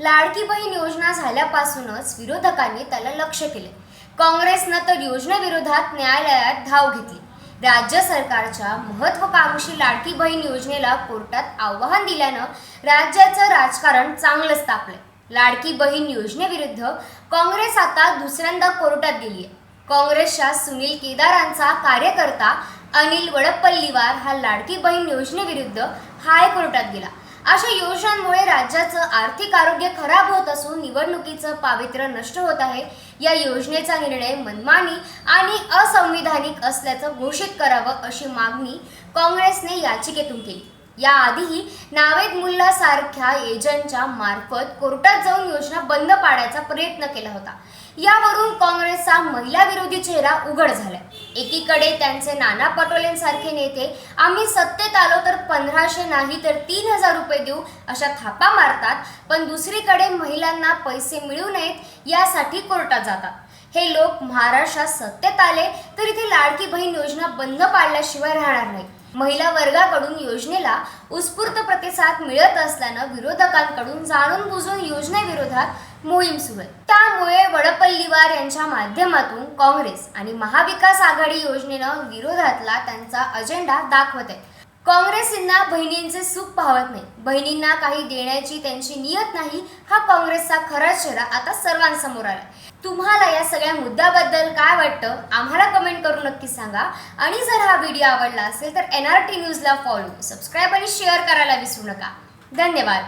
लाडकी बहीण योजना झाल्यापासूनच विरोधकांनी त्याला लक्ष केले. काँग्रेसनं तर योजनेविरोधात न्यायालयात धाव घेतली. राज्य सरकारच्या महत्वाकांक्षी लाडकी बहीण योजनेला कोर्टात आव्हान दिल्यानं राज्याचं राजकारण चांगलंच तापलंय. लाडकी बहीण योजनेविरुद्ध काँग्रेस आता दुसऱ्यांदा कोर्टात गेली आहे काँग्रेसच्या सुनील केदारांचा कार्यकर्ता अनिल वडप्पल्लीवार हा लाडकी बहीण योजनेविरुद्ध हायकोर्टात गेला. अशा योजनांमुळे राज्याचं आर्थिक आरोग्य खराब होत असून निवडणुकीचं पावित्र्य नष्ट होत आहे. या योजनेचा निर्णय मनमानी आणि असंविधानिक असल्याचं घोषित करावं अशी मागणी काँग्रेसने याचिकेतून केली. याआधीही नावेद मुल्ला सारख्या एजंटच्या मार्फत कोर्टात जाऊन योजना बंद पाडायचा प्रयत्न केला होता. यावरून काँग्रेसचा महिला विरोधी चेहरा उघड झालाय. एकीकडे त्यांचे नाना पटोलेंसारखे नेते आम्ही सत्तेत आलो तर पंधराशे नाही तर तीन हजार रुपये देऊ अशा थापा मारतात. पण दुसरीकडे महिलांना पैसे मिळू नयेत यासाठी कोर्टात जातात. हे लोक महाराष्ट्रात सत्तेत आले तर इथे लाडकी बहीण योजना बंद पाडल्याशिवाय राहणार नाही. महिला वर्गाकडून योजनेला उत्स्फूर्त प्रतिसाद मिळत असल्यानं विरोधकांकडून जाणून बुजून योजनेविरोधात मोहीम सुरू आहे. त्यामुळे वडपल्लीवार यांच्या माध्यमातून काँग्रेस आणि महाविकास आघाडी योजनेनं विरोधातला त्यांचा अजेंडा दाखवत आहे काँग्रेसींना बहिणींचे सुख पाहत नाही. बहिणींना काही देण्याची त्यांची नियत नाही. हा काँग्रेसचा खरा चेहरा आता सर्वांसमोर आला तुम्हाला या सगळ्या मुद्द्याबद्दल काय वाटतं? आम्हाला कमेंट करून नक्की सांगा. आणि जर हा व्हिडिओ आवडला असेल तर एन आर टी न्यूजला फॉलो सबस्क्राईब आणि शेअर करायला विसरू नका. धन्यवाद.